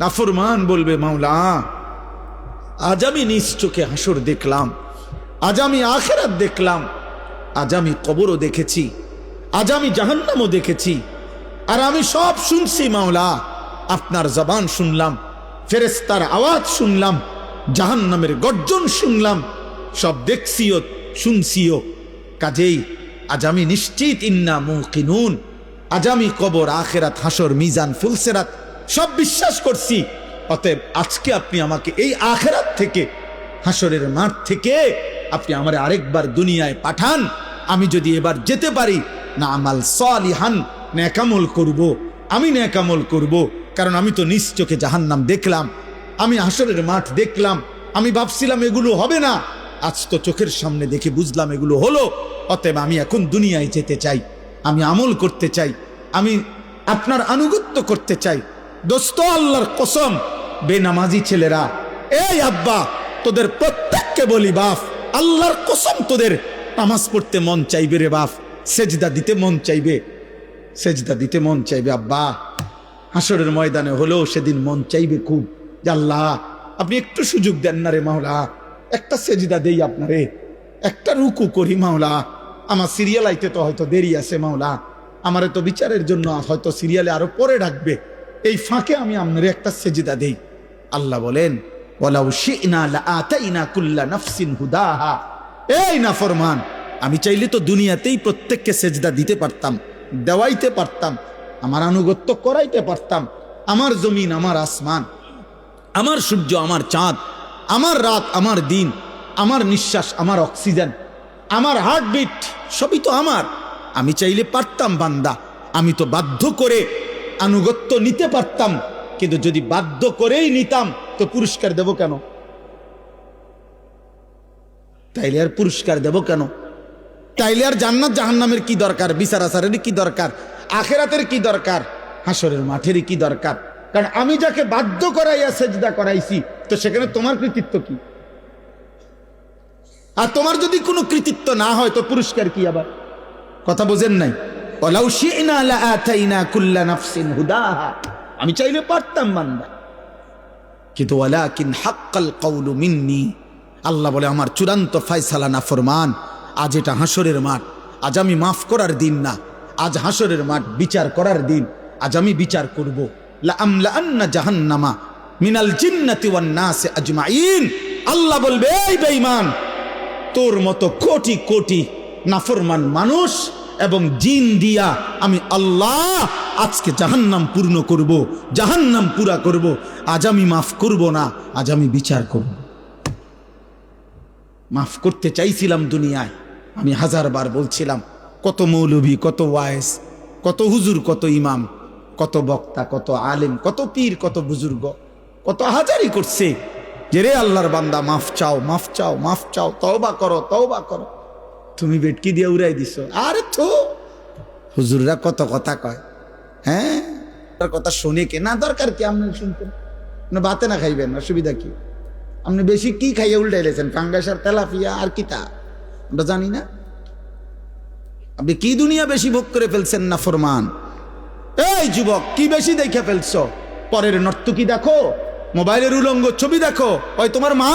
নাফরমান বলবে, মাওলা, আজ আমি নিজ চোখে হাসর দেখলাম, আজ আমি আখেরাত দেখলাম, আজ আমি কবরও দেখেছি, আজ আমি জাহান্নামও দেখেছি। আর আমি সব শুনছি, মাওলা, আপনার জবান শুনলাম ফেরেস্তার আওয়াজ শুনলাম, জাহান্নামের গর্জন শুনলাম, সব দেখছিও, শুনছিও। কাজেই আজ আমি নিশ্চিত, ইন্না মুকিনুন, আজ আমি কবর, আখেরাত, হাসর, মিজান, ফুলসেরাত সব বিশ্বাস করছি। অতএব আজকে আপনি আমাকে এই আখেরাত থেকে হাসরের মাঠ থেকে আপনি আমার আরেকবার দুনিয়ায় পাঠান। আমি যদি এবার যেতে পারি, না আমাল সালিহান, ন্যাকামল করব। আমি ন্যাকামল করব, কারণ আমি তো নিজ চোখে জাহান্নাম দেখলাম। আমি হাসরের মাঠ দেখলাম। আমি ভাবছিলাম এগুলো হবে না। আজ তো চোখের সামনে দেখে বুঝলাম এগুলো হলো। অতএব আমি এখন দুনিয়ায় যেতে চাই। আমি আমল করতে চাই। আমি আপনার আনুগত্য করতে চাই। দোস্ত, আল্লাহর কসম, বেনামাজি ছেলেরা, এই আব্বা, তোদের প্রত্যেককে বলি বাপ, আল্লাহর কসম তোদের, নামাজ পড়তে মন চাইবে রে বাপ, সেজদা দিতে মন চাইবে, সেজদা দিতে মন চাইবে, আব্বা। হাসরের ময়দানে হলেও সেদিন মন চাইবে খুব আল্লাহ, আপনি একটু সুযোগ দেন না রে মাওলা, একটা সেজদা দেই আপনারে, একটা রুকু করি মাওলা, আমার সিরিয়াল আইতে তো হয়তো দেরি আছে মাওলা, আমারে তো বিচারের জন্য হয়তো সিরিয়ালে আরও পরে ডাকবে এই ফাঁকে আমি আপনারে একটা সেজিদা দেই। আল্লাহ বলেন এই নাফরমান, আমি চাইলে তো দুনিয়াতেই প্রত্যেককে সেজদা দিতে পারতাম, দেওয়াইতে পারতাম, আমার আনুগত্য করাইতে পারতাম, আমার জমিন, আমার আসমান, আমার সূর্য, আমার চাঁদ, আমার রাত, আমার দিন, আমার নিঃশ্বাস, আমার অক্সিজেন, আমার হার্টবিট, সবই তো আমার। আমি চাইলে পারতাম বান্দা, আমি তো বাধ্য করে আনুগত্য নিতে পারতাম, কিন্তু যদি বাধ্য করেই নিতাম, তো পুরস্কার দেব কেন? তাইলে আর পুরস্কার দেব কেন? তাইলে আর জান্নাত জাহান্নামের কি দরকার? বিচার আচারের কি দরকার? আখেরাতের কি দরকার? হাসরের মাঠেরই কি দরকার? কারণ আমি যাকে বাধ্য করাইয়া সেজদা করাইছি, তো সেখানে তোমার কৃতিত্ব কি? আর তোমার যদি কোনো কৃতিত্ব না হয়, তো পুরস্কার কি আবার? কথা বোঝেন নাই? আমি চাইলে পারতাম বান্দা। কিন্তু হাক্কাল কওলু মিন্নি। আল্লাহ বলে, আমার চূড়ান্ত ফায়সালা না ফরমান। আজ এটা হাসরের মাঠ। আজ আমি মাফ করার দিন না। আজ হাসরের মাঠ, বিচার করার দিন। আজ আমি বিচার করব। জাহান্নামা মিনাল আজমাইন আল্লাহ বলবে, এই বেঈমান, তোর মতো কোটি কোটি নাফরমান মানুষ এবং জিন দিয়া আমি আল্লাহ আজকে জাহান্নাম পূর্ণ করব, জাহান্নাম পুরা করব। আজ আমি মাফ করব না, আজ আমি বিচার করব। মাফ করতে চাইছিলাম দুনিয়ায়, আমি হাজারবার বলছিলাম, কত মৌলভী কত ওয়ায়েস, কত হুজুর, কত ইমাম, কত বক্তা, কত আলেম, কত পীর, কত বুজুর্গ, কত হাজারি করছে যে রে আল্লাহর বান্দা, মাফ চাও মাফ চাও মাফ চাও, তওবা করো তওবা করো। তুমি বেটকি দিয়ে উড়াই দিছ। আরে তো হুজুররা কত কথা কয় হ্যাঁ? তার কথা শুনে কে? না দরকার কি আপনি শুনতেন আপনি বাতে না খাইবেন অসুবিধা কি? আপনি বেশি কি খাইয়ে উল্টাইলেছেন ফাঙ্গাস আর তেলাফিয়া আর কি তা? আমরা জানি না। আপনি কি দুনিয়া বেশি ভোগ করে ফেলছেন না ফরমান? এই যুবক কি বেশি দেখে ফেলছ? পরের নর্তকি দেখো মোবাইলের উলঙ্গ ছবি দেখো। ওই তোমার মা?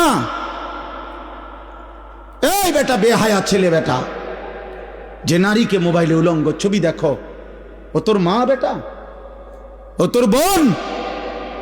এই বেটা, বেহায়া ছেলে বেটা, যে নারীকে মোবাইলে উলঙ্গ ছবি দেখো। ও তোর মা বেটা? ও তোর বোন?